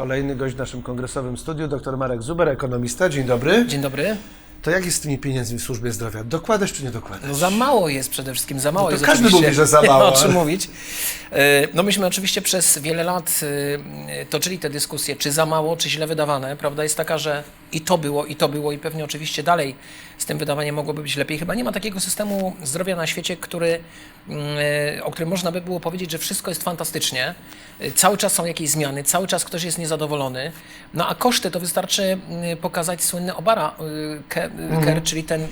Kolejny gość w naszym kongresowym studiu, dr Marek Zuber, ekonomista. Dzień dobry. Dzień dobry. To jak jest z tymi pieniędzmi w służbie zdrowia? Dokładasz czy nie dokładasz? No za mało jest przede wszystkim, za mało No to jest każdy oczywiście. mówi, że za Nie ma mało, o czym mówić. E, No myśmy oczywiście przez wiele lat e, toczyli te dyskusje, czy za mało, czy źle wydawane. Prawda jest taka, że i to było, i to było, i pewnie oczywiście dalej z tym wydawaniem mogłoby być lepiej. Chyba nie ma takiego systemu zdrowia na świecie, który, mm, e, o którym można by było powiedzieć, że wszystko jest fantastycznie. E, Cały czas są jakieś zmiany, cały czas ktoś jest niezadowolony. No a koszty to wystarczy mm, pokazać słynny Obara Ke- Mhm. Ker, czyli ten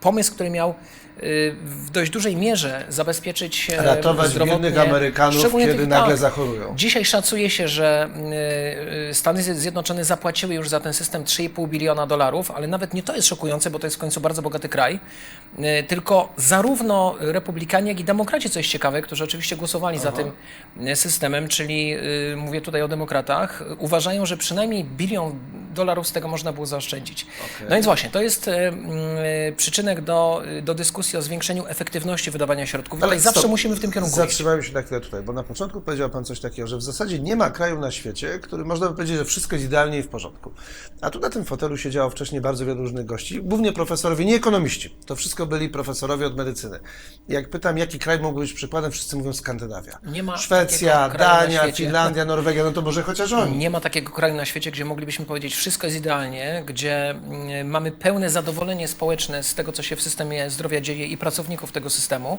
pomysł, który miał w dość dużej mierze zabezpieczyć e, Ratować biednych Amerykanów, szczególnie kiedy tych- nagle tak. zachorują. Dzisiaj szacuje się, że Stany Zjednoczone zapłaciły już za ten system 3,5 biliona dolarów, ale nawet nie to jest szokujące, bo to jest w końcu bardzo bogaty kraj, tylko zarówno republikanie, jak i demokraci, co jest ciekawe, którzy oczywiście głosowali za tym y, systemem, czyli y, mówię tutaj o demokratach, uważają, że przynajmniej bilion dolarów z tego można było zaoszczędzić. No więc właśnie, to jest przyczynek do, do dyskusji o zwiększeniu efektywności wydawania środków. Tutaj zawsze stop. musimy w tym kierunku. Zatrzymajmy się na chwilę tutaj, bo na początku powiedział Pan coś takiego, że w zasadzie nie ma kraju na świecie, który można by powiedzieć, że wszystko jest idealnie i w porządku. A tu na tym fotelu siedziało wcześniej bardzo wielu różnych gości, głównie profesorowie, nie ekonomiści. To wszystko byli profesorowie od medycyny. Jak pytam, jaki kraj mógłby być przykładem, wszyscy mówią Skandynawia. Nie ma Szwecja, Dania. Finlandia, Norwegia, no to może chociaż oni. Nie ma takiego kraju na świecie, gdzie moglibyśmy powiedzieć, wszystko jest idealnie, gdzie mm, mamy pełne zadowolenie społeczne z tego, co się w systemie zdrowia dzieje i pracowników tego systemu.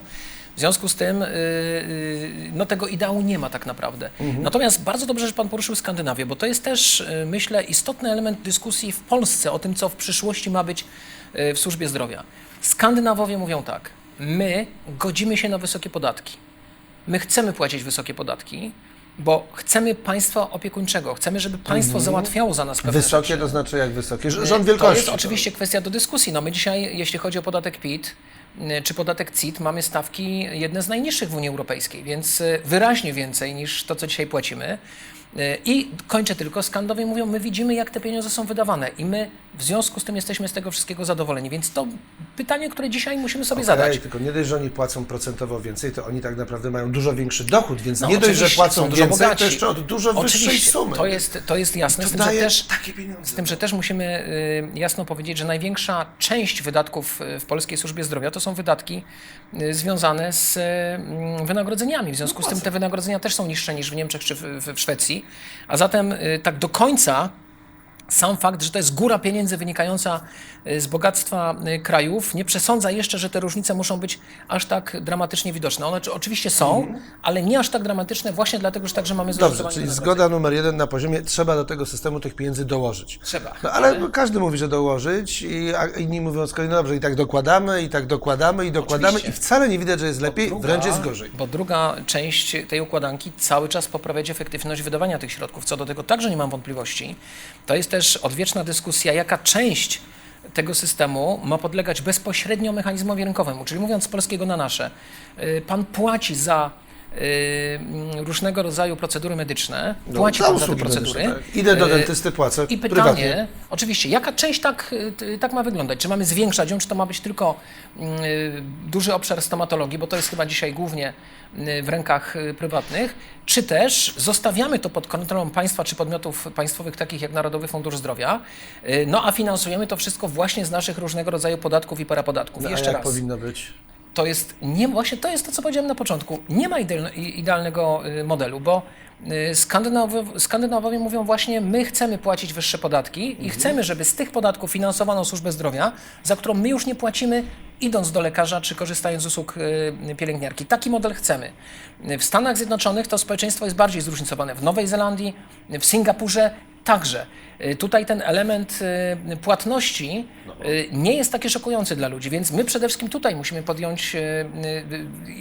W związku z tym, yy, yy, no tego ideału nie ma tak naprawdę. Natomiast bardzo dobrze, że Pan poruszył Skandynawię, bo to jest też, yy, myślę, istotny element dyskusji w Polsce o tym, co w przyszłości ma być w służbie zdrowia. Skandynawowie mówią tak, my godzimy się na wysokie podatki. My chcemy płacić wysokie podatki, bo chcemy państwa opiekuńczego. Chcemy, żeby państwo załatwiało za nas pewne Mhm. Wysokie rzeczy. to znaczy jak wysokie? Rząd To wielkości. jest oczywiście kwestia do dyskusji. No my dzisiaj, jeśli chodzi o podatek PIT y, czy podatek CIT, mamy stawki jedne z najniższych w Unii Europejskiej, więc y, wyraźnie więcej niż to, co dzisiaj płacimy. I kończę tylko, skandowie mówią, my widzimy, jak te pieniądze są wydawane i my w związku z tym jesteśmy z tego wszystkiego zadowoleni. Więc to pytanie, które dzisiaj musimy sobie zadać. Okej, tylko nie dość, że oni płacą procentowo więcej, to oni tak naprawdę mają dużo większy dochód, więc No, nie dość, że płacą dużo więcej, to bogatsi. jeszcze od dużo wyższej Oczywiście, sumy. To jest, to jest jasne, to z tym, że też, takie pieniądze. z tym, że też musimy y, jasno powiedzieć, że największa część wydatków y, w polskiej służbie zdrowia to są wydatki y, związane z y, mm, wynagrodzeniami. W związku z tym te wynagrodzenia też są niższe niż w Niemczech czy w, w Szwecji. A zatem y, tak do końca sam fakt, że to jest góra pieniędzy wynikająca y, z bogactwa y, krajów, nie przesądza jeszcze, że te różnice muszą być aż tak dramatycznie widoczne. One czy- oczywiście są, ale nie aż tak dramatyczne właśnie dlatego, że także mamy Mhm. Dobrze, czyli zgoda numer jeden na poziomie, trzeba do tego systemu tych pieniędzy dołożyć. Trzeba. No ale każdy mówi, że dołożyć, i, a inni mówią z kolei, no dobrze, i tak dokładamy, i tak dokładamy, i dokładamy, Oczywiście. i wcale nie widać, że jest lepiej, Druga- wręcz jest gorzej. Bo druga część tej układanki cały czas poprawiać efektywność wydawania tych środków. Co do tego także nie mam wątpliwości. To jest też odwieczna dyskusja, jaka część tego systemu ma podlegać bezpośrednio mechanizmowi rynkowemu. Czyli mówiąc z polskiego na nasze, y, pan płaci za różnego rodzaju procedury medyczne, płaci No, za pan za te procedury. tak. Idę do Y, dentysty, płacę i pytanie, prywatnie. oczywiście, jaka część tak, y, tak ma wyglądać? Czy mamy zwiększać ją, czy to ma być tylko y, duży obszar stomatologii, bo to jest chyba dzisiaj głównie y, w rękach y, prywatnych, czy też zostawiamy to pod kontrolą państwa czy podmiotów państwowych, takich jak Narodowy Fundusz Zdrowia, y, no a finansujemy to wszystko właśnie z naszych różnego rodzaju podatków i parapodatków. No, I a jeszcze jak raz powinno być? To jest nie, właśnie to jest to, co powiedziałem na początku. Nie ma idealnego y, modelu, bo y, Skandynawowie, Skandynawowie mówią właśnie, my chcemy płacić wyższe podatki i chcemy, żeby z tych podatków finansowano służbę zdrowia, za którą my już nie płacimy, idąc do lekarza czy korzystając z usług y, pielęgniarki. Taki model chcemy. W Stanach Zjednoczonych to społeczeństwo jest bardziej zróżnicowane. W Nowej Zelandii, w Singapurze także. Y, Tutaj ten element y, płatności y, nie jest taki szokujący dla ludzi, więc my przede wszystkim tutaj musimy podjąć,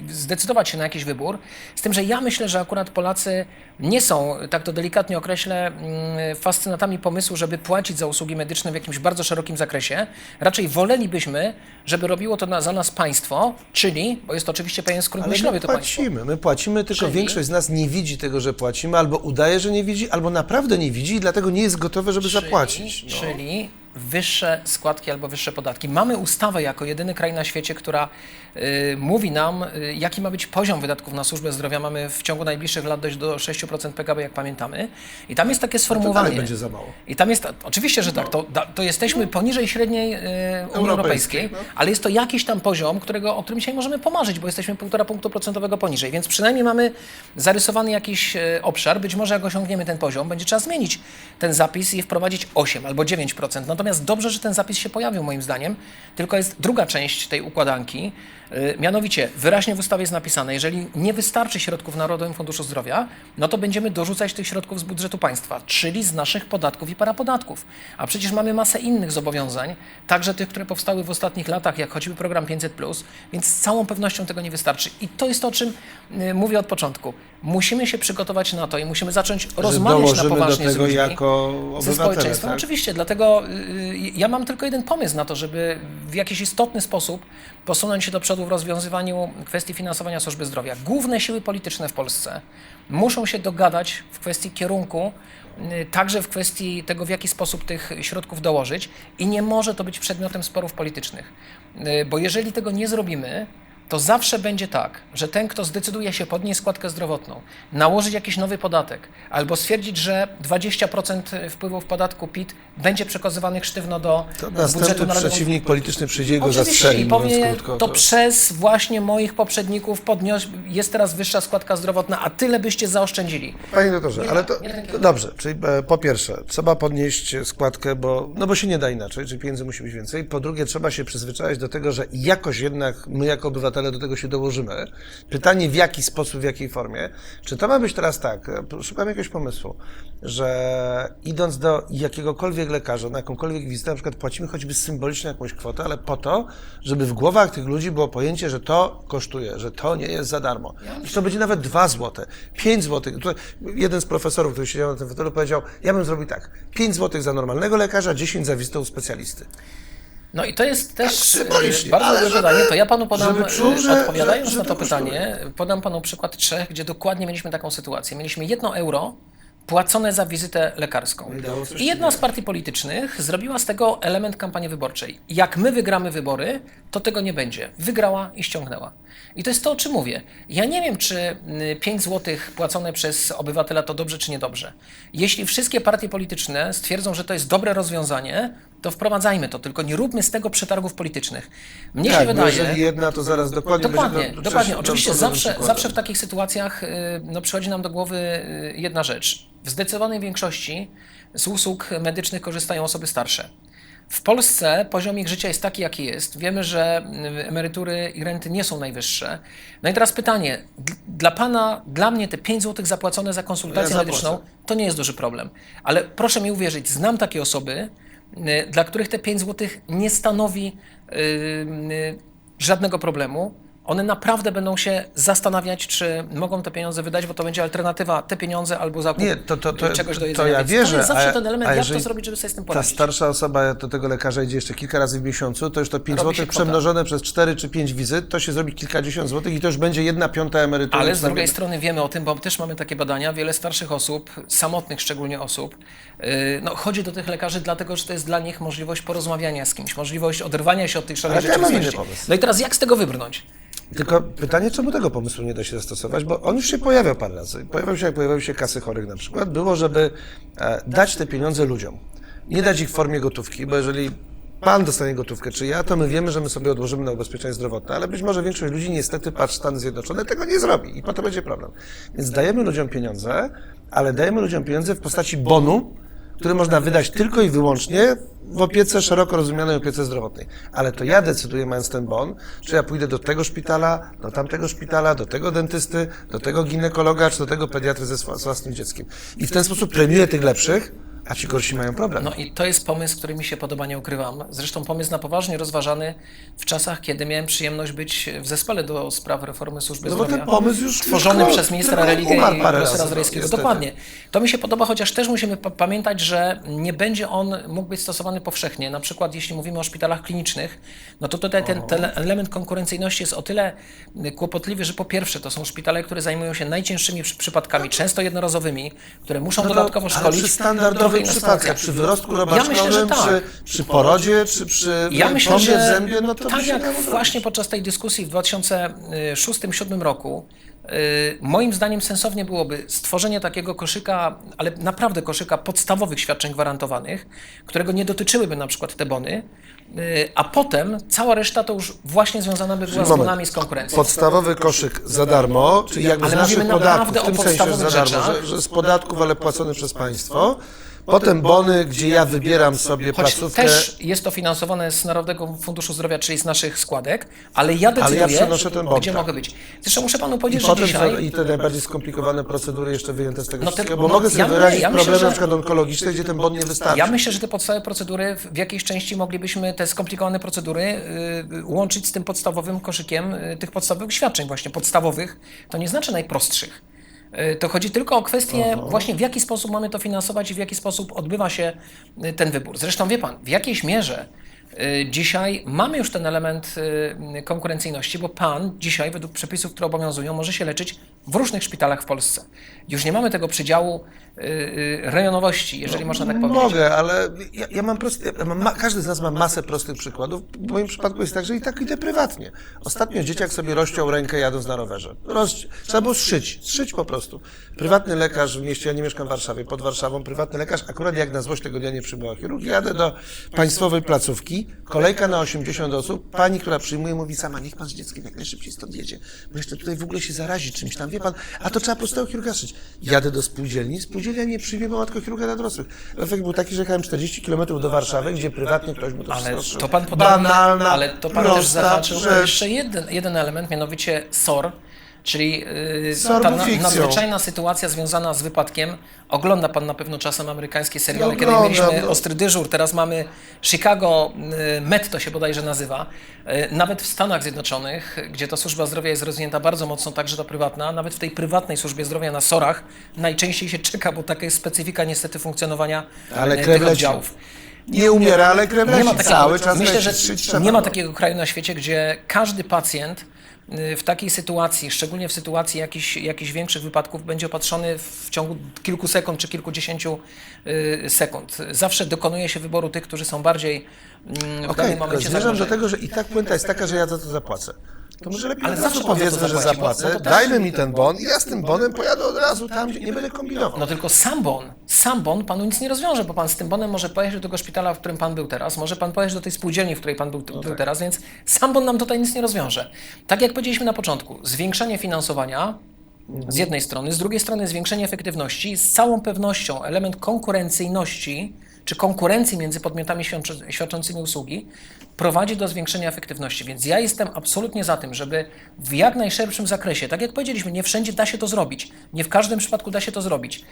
zdecydować się na jakiś wybór. Z tym, że ja myślę, że akurat Polacy nie są, tak to delikatnie określę, mm, fascynatami pomysłu, żeby płacić za usługi medyczne w jakimś bardzo szerokim zakresie. Raczej wolelibyśmy, żeby robiło to na, za nas państwo, czyli, bo jest to oczywiście pewien skrót Ale myślowy my to państwo. płacimy, my płacimy, tylko Czyli? większość z nas nie widzi tego, że płacimy, albo udaje, że nie widzi, albo naprawdę nie widzi i dlatego nie jest gotowe, żeby zapłacić. No. Czyli wyższe składki albo wyższe podatki. Mamy ustawę jako jedyny kraj na świecie, która y, mówi nam, y, jaki ma być poziom wydatków na służbę zdrowia. Mamy w ciągu najbliższych lat dojść do 6% PKB, jak pamiętamy. I tam jest takie To sformułowanie. dalej będzie za mało. I tam jest, oczywiście, że tak, to, to jesteśmy poniżej średniej e, Unii Europejskiej, Europejskiej, no. ale jest to jakiś tam poziom, którego, o którym dzisiaj możemy pomarzyć, bo jesteśmy półtora punktu procentowego poniżej, więc przynajmniej mamy zarysowany jakiś e, obszar, być może jak osiągniemy ten poziom, będzie trzeba zmienić ten zapis i wprowadzić 8 albo 9%. Natomiast dobrze, że ten zapis się pojawił moim zdaniem, tylko jest druga część tej układanki, e, mianowicie wyraźnie w ustawie jest napisane, jeżeli nie wystarczy środków w Narodowym Funduszu Zdrowia, no to będziemy dorzucać tych środków z budżetu państwa, czyli z naszych podatków i parapodatków. A przecież mamy masę innych zobowiązań, także tych, które powstały w ostatnich latach, jak choćby program 500, więc z całą pewnością tego nie wystarczy. I to jest to, o czym y, mówię od początku. Musimy się przygotować na to i musimy zacząć rozmawiać na dołożymy do poważnie z tego ludźmi jako ze społeczeństwem. tak? Oczywiście, dlatego y, ja mam tylko jeden pomysł na to, żeby w jakiś istotny sposób posunąć się do przodu w rozwiązywaniu kwestii finansowania służby zdrowia. Główne siły polityczne w Polsce muszą się dogadać w kwestii kierunku, y, także w kwestii tego, w jaki sposób tych środków dołożyć i nie może to być przedmiotem sporów politycznych. Y, Bo jeżeli tego nie zrobimy, to zawsze będzie tak, że ten, kto zdecyduje się podnieść składkę zdrowotną, nałożyć jakiś nowy podatek, albo stwierdzić, że 20% wpływów podatku PIT będzie przekazywanych sztywno do To budżetu narodowego. przeciwnik polityczny przyjdzie go zastrzeli, i powie, krótko. to przez właśnie moich poprzedników podnios- jest teraz wyższa składka zdrowotna, a tyle byście zaoszczędzili. Panie doktorze, ale to, nie takiego. to dobrze, czyli e, po pierwsze, trzeba podnieść składkę, bo, no bo się nie da inaczej, czyli pieniędzy musi być więcej. Po drugie, trzeba się przyzwyczaić do tego, że jakoś jednak my jako obywatele do tego się dołożymy. Pytanie w jaki sposób, w jakiej formie. Czy to ma być teraz tak, e, szukam jakiegoś pomysłu, że idąc do jakiegokolwiek lekarza, na jakąkolwiek wizytę, na przykład płacimy choćby symbolicznie jakąś kwotę, ale po to, żeby w głowach tych ludzi było pojęcie, że to kosztuje, że to nie jest za darmo. Że to będzie nawet 2 złote, 5 złotych. Jeden z profesorów, który siedział na tym fotelu, powiedział, ja bym zrobił tak, 5 złotych za normalnego lekarza, 10 za wizytę u specjalisty. No i to jest też symbolicznie, e, bardzo dobre pytanie. To ja panu podam, czuł, e, odpowiadając że- że na to pytanie, podam panu przykład Czech, gdzie dokładnie mieliśmy taką sytuację. Mieliśmy jedno euro płacone za wizytę lekarską. i coś I jedna z partii politycznych zrobiła z tego element kampanii wyborczej. Jak my wygramy wybory, to tego nie będzie. Wygrała i ściągnęła. I to jest to, o czym mówię. Ja nie wiem, czy y, 5 zł płacone przez obywatela to dobrze, czy niedobrze. Jeśli wszystkie partie polityczne stwierdzą, że to jest dobre rozwiązanie, to wprowadzajmy to, tylko nie róbmy z tego przetargów politycznych. Mnie się Tak, bo wydaje. jeżeli jedna, to zaraz dokładnie Dokładnie, będzie... to dokładnie. Oczywiście zawsze, zawsze w takich sytuacjach y, no, przychodzi nam do głowy y, jedna rzecz. W zdecydowanej większości z usług medycznych korzystają osoby starsze. W Polsce poziom ich życia jest taki, jaki jest. Wiemy, że y, emerytury i renty nie są najwyższe. No i teraz pytanie. Dla Pana, dla mnie te 5 zł zapłacone za konsultację Ja medyczną to nie jest duży problem. Ale proszę mi uwierzyć, znam takie osoby, dla których te 5 zł nie stanowi y, y, żadnego problemu. One naprawdę będą się zastanawiać, czy mogą te pieniądze wydać, bo to będzie alternatywa te pieniądze albo zakup Nie, to, to, to, czegoś do to jedzenia. ja Więc wierzę, to jest zawsze a- ten element, jak to zrobić, żeby sobie z tym Ta poradzić. starsza osoba do tego lekarza idzie jeszcze kilka razy w miesiącu, to już to 5 Robi się zł przemnożone przez 4 czy 5 wizyt, to się zrobi kilkadziesiąt złotych i to już będzie jedna piąta emerytury. Ale z drugiej strony wiemy o tym, bo też mamy takie badania, wiele starszych osób, samotnych szczególnie osób, yy, no, chodzi do tych lekarzy dlatego, że to jest dla nich możliwość porozmawiania z kimś, możliwość oderwania się od ja mam inny rzeczywistości. No i teraz jak z tego wybrnąć? Tylko pytanie, czemu tego pomysłu nie da się zastosować, bo on już się pojawiał parę razy. Pojawiał się, jak pojawiały się kasy chorych na przykład, było, żeby e, dać te pieniądze ludziom. Nie dać ich w formie gotówki, bo jeżeli pan dostanie gotówkę, czy ja, to my wiemy, że my sobie odłożymy na ubezpieczenie zdrowotne, ale być może większość ludzi niestety, patrz, Stany Zjednoczone tego nie zrobi i potem będzie problem. Więc dajemy ludziom pieniądze, ale dajemy ludziom pieniądze w postaci bonu, który można wydać tylko i wyłącznie w opiece szeroko rozumianej opiece zdrowotnej. Ale to ja decyduję, mając ten bon, czy ja pójdę do tego szpitala, do tamtego szpitala, do tego dentysty, do tego ginekologa, czy do tego pediatry ze z własnym dzieckiem. I w ten sposób premiuję tych lepszych, a ci gorsi mają problem. No i to jest pomysł, który mi się podoba, nie ukrywam. Zresztą pomysł na poważnie rozważany w czasach, kiedy miałem przyjemność być w zespole do spraw reformy służby No zdrowia. ten pomysł już tworzony tylko- przez ministra Religii i profesora no, niestety. Dokładnie. To mi się podoba, chociaż też musimy pa- pamiętać, że nie będzie on mógł być stosowany powszechnie. Na przykład jeśli mówimy o szpitalach klinicznych, no to tutaj ten, ten element konkurencyjności jest o tyle kłopotliwy, że po pierwsze to są szpitale, które zajmują się najcięższymi przy- przypadkami, często jednorazowymi, które muszą No to- dodatkowo ale szkolić. przy standardowym inna przypadkach? Przy wyrostku Ja robaczkowym, myślę, że tak. przy, przy porodzie, czy przy Ja myślę, że w zębie? No to tak jak właśnie podczas tej dyskusji w 2006-2007 roku, y, moim zdaniem sensownie byłoby stworzenie takiego koszyka, ale naprawdę koszyka podstawowych świadczeń gwarantowanych, którego nie dotyczyłyby na przykład te bony, y, a potem cała reszta to już właśnie związana by była z bonami z konkurencji. Podstawowy koszyk za darmo, czyli jakby Ale z naszych podatków, w tym sensie, za darmo, że, że z podatków, ale płacony przez państwo. Potem bony, gdzie ja wybieram sobie Choć placówkę, też jest to finansowane z Narodowego Funduszu Zdrowia, czyli z naszych składek, ale ja decyduję, ja przenoszę ten bon, gdzie tak. mogę być. Zresztą muszę panu i powiedzieć, że potem dzisiaj... i te najbardziej skomplikowane procedury jeszcze wyjęte z tego No te- wszystkiego, bo no, mogę sobie ja- wyrazić ja myślę, problemy że- na przykład onkologiczne, gdzie ten bon nie wystarczy. Ja myślę, że te podstawowe procedury w w jakiejś części moglibyśmy te skomplikowane procedury y, łączyć z tym podstawowym koszykiem y, tych podstawowych świadczeń, właśnie podstawowych. To nie znaczy najprostszych. Y, To chodzi tylko o kwestię właśnie w jaki sposób mamy to finansować i w jaki sposób odbywa się y, ten wybór. Zresztą wie pan, w jakiejś mierze y, dzisiaj mamy już ten element konkurencyjności, bo pan dzisiaj według przepisów, które obowiązują, może się leczyć w różnych szpitalach w Polsce. Już nie mamy tego przydziału y, y, rejonowości, jeżeli można tak powiedzieć. Mogę, ale ja, ja mam prosty, ja mam ma, każdy z nas ma masę prostych przykładów. W moim przypadku jest tak, że i tak idę prywatnie. Ostatnio dzieciak sobie rozciął rękę jadąc na rowerze. Roz, trzeba było zszyć, zszyć po prostu. Prywatny lekarz w mieście, ja nie mieszkam w Warszawie, pod Warszawą, prywatny lekarz, akurat jak na złość tego dnia nie przybyła chirurg, jadę do państwowej placówki, kolejka na 80 osób, pani, która przyjmuje, mówi sama, niech pan z dzieckiem jak najszybciej stąd jedzie, bo jeszcze tutaj w ogóle się zarazi czymś tam, wie pan, a to trzeba prostego chirurga szyć. Jadę do spółdzielni, spółdzielnia nie przyjmie matko chirurga dla dorosłych. Efekt był taki, że jechałem 40 km do Warszawy, gdzie prywatnie ktoś mu to Ale wszystko to pan podał, Banalna, ale to pan też prosta zahaczył rzecz. jeszcze jeden, jeden element, mianowicie SOR, czyli SOR ta na, nadzwyczajna sytuacja związana z wypadkiem. Ogląda pan na pewno czasem amerykańskie seriale, No, kiedy mieliśmy no. ostry dyżur, teraz mamy Chicago yy, Med, to się bodajże nazywa. Yy, nawet w Stanach Zjednoczonych, gdzie ta służba zdrowia jest rozwinięta bardzo mocno, także ta prywatna, nawet w tej prywatnej służbie zdrowia na SOR-ach najczęściej się czeka, bo taka jest specyfika niestety funkcjonowania Ale tych leci. oddziałów. Nie umiera, ale krew Nie ma leci takiego, cały czas. myślę, leci, że nie ma no. takiego kraju na świecie, gdzie każdy pacjent y, w takiej sytuacji, szczególnie w sytuacji jakichś, jakichś większych wypadków, będzie opatrzony w ciągu kilku sekund czy kilkudziesięciu y, sekund. Zawsze dokonuje się wyboru tych, którzy są bardziej mm, w Okej, danym momencie zmierzam do tego, że i tak puenta jest taka, że ja za to zapłacę. To może lepiej Ale zawsze powiedzmy, że zapłacę, no dajmy mi ten bon. I ja z tym bonem pojadę od razu tam, gdzie nie będę kombinował. No tylko sam bon, sam bon panu nic nie rozwiąże, bo pan z tym bonem może pojechać do tego szpitala, w którym pan był teraz, może pan pojechać do tej spółdzielni, w której pan był, No był tak. teraz, więc sam bon nam tutaj nic nie rozwiąże. Tak jak powiedzieliśmy na początku, zwiększenie finansowania z jednej strony, z drugiej strony zwiększenie efektywności, z całą pewnością element konkurencyjności czy konkurencji między podmiotami świadczącymi usługi prowadzi do zwiększenia efektywności. Więc ja jestem absolutnie za tym, żeby w jak najszerszym zakresie, tak jak powiedzieliśmy, nie wszędzie da się to zrobić, nie w każdym przypadku da się to zrobić,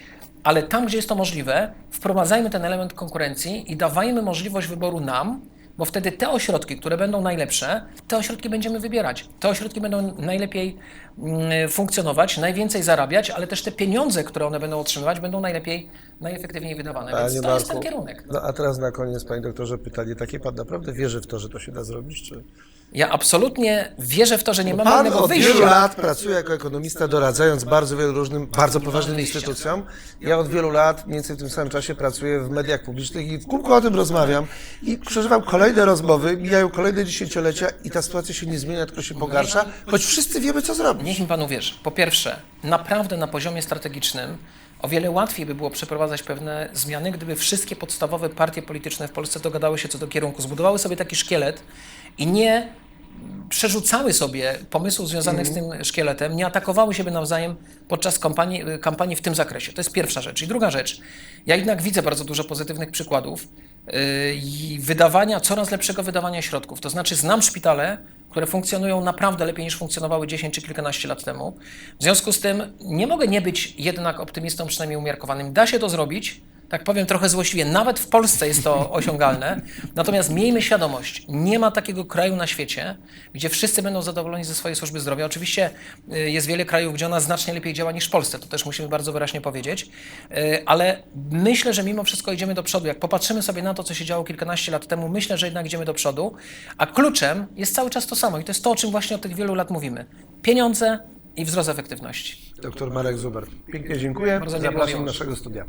ale tam, gdzie jest to możliwe, wprowadzajmy ten element konkurencji i dawajmy możliwość wyboru nam, bo wtedy te ośrodki, które będą najlepsze, te ośrodki będziemy wybierać. Te ośrodki będą najlepiej mm, funkcjonować, najwięcej zarabiać, ale też te pieniądze, które one będą otrzymywać, będą najlepiej, najefektywniej wydawane. Panie Więc to jest ten Marku, kierunek. No a teraz na koniec, panie doktorze, pytanie takie, pan naprawdę wierzy w to, że to się da zrobić, czy... Ja absolutnie wierzę w to, że nie mamy Pan innego od wielu wyjścia. lat pracuje jako ekonomista, doradzając bardzo wielu różnym, bardzo poważnym instytucjom. Ja od wielu lat, mniej więcej w tym samym czasie pracuję w mediach publicznych i w kółko o tym rozmawiam i przeżywam kolejne rozmowy, mijają kolejne dziesięciolecia i ta sytuacja się nie zmienia, tylko się pogarsza, choć wszyscy wiemy, co zrobić. Niech mi pan uwierzy. Po pierwsze, naprawdę na poziomie strategicznym o wiele łatwiej by było przeprowadzać pewne zmiany, gdyby wszystkie podstawowe partie polityczne w Polsce dogadały się co do kierunku, zbudowały sobie taki szkielet i nie przerzucały sobie pomysłów związanych z tym szkieletem, nie atakowały siebie nawzajem podczas kampanii, kampanii w tym zakresie. To jest pierwsza rzecz. I druga rzecz, ja jednak widzę bardzo dużo pozytywnych przykładów yy, i wydawania, coraz lepszego wydawania środków. To znaczy znam szpitale, które funkcjonują naprawdę lepiej niż funkcjonowały 10 czy kilkanaście lat temu. W związku z tym nie mogę nie być jednak optymistą, przynajmniej umiarkowanym. Da się to zrobić, tak powiem trochę złośliwie, nawet w Polsce jest to osiągalne. Natomiast miejmy świadomość, nie ma takiego kraju na świecie, gdzie wszyscy będą zadowoleni ze swojej służby zdrowia. Oczywiście y, jest wiele krajów, gdzie ona znacznie lepiej działa niż w Polsce, to też musimy bardzo wyraźnie powiedzieć, Y, ale myślę, że mimo wszystko idziemy do przodu. Jak popatrzymy sobie na to, co się działo kilkanaście lat temu, myślę, że jednak idziemy do przodu, a kluczem jest cały czas to samo i to jest to, o czym właśnie od tych wielu lat mówimy. Pieniądze i wzrost efektywności. Doktor Marek Zuber. Pięknie dziękuję. Bardzo Zapraszam do naszego studia.